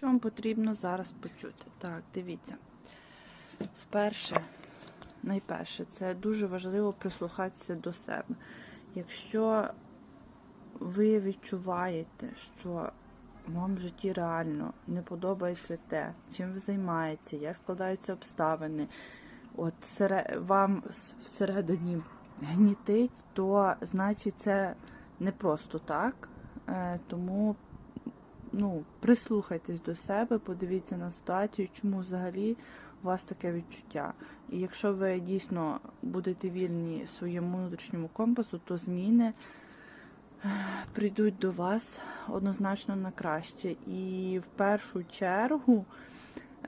Що вам потрібно зараз почути? Так, дивіться. Вперше, найперше, це дуже важливо прислухатися до себе. Якщо ви відчуваєте, що вам в житті реально не подобається те, чим ви займаєтеся, як складаються обставини, от вам всередині гнітить, то значить це не просто так. Е, Тому ну, прислухайтесь до себе, подивіться на ситуацію, чому взагалі у вас таке відчуття. І якщо ви дійсно будете вільні своєму внутрішньому компасу, то зміни е, прийдуть до вас однозначно на краще. І в першу чергу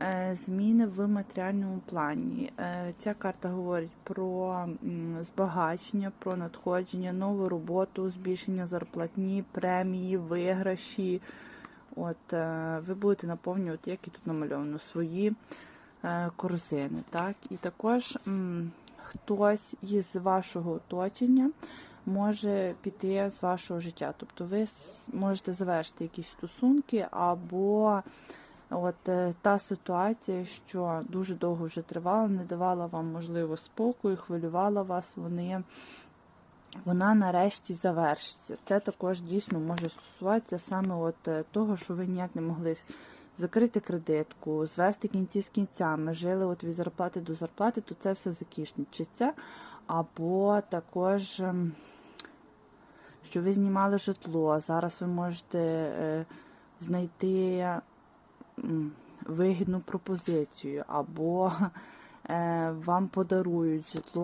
е, зміни в матеріальному плані. Е, Ця карта говорить про збагачення, про надходження, нову роботу, збільшення зарплатні, премії, виграші. От е, ви будете наповнювати, як і тут намальовано, свої е, корзини. Так? І також хтось із вашого оточення може піти з вашого життя. Тобто ви можете завершити якісь стосунки, або от е, та ситуація, що дуже довго вже тривала, не давала вам можливо спокою, хвилювала вас, вони вона нарешті завершиться. Це також дійсно може стосуватися саме от е, того, що ви ніяк не могли закрити кредитку, звести кінці з кінцями, жили от від зарплати до зарплати, то це все закінчиться. Або також, ем, що ви знімали житло, зараз ви можете е, знайти вигідну пропозицію, або е, вам подарують житло.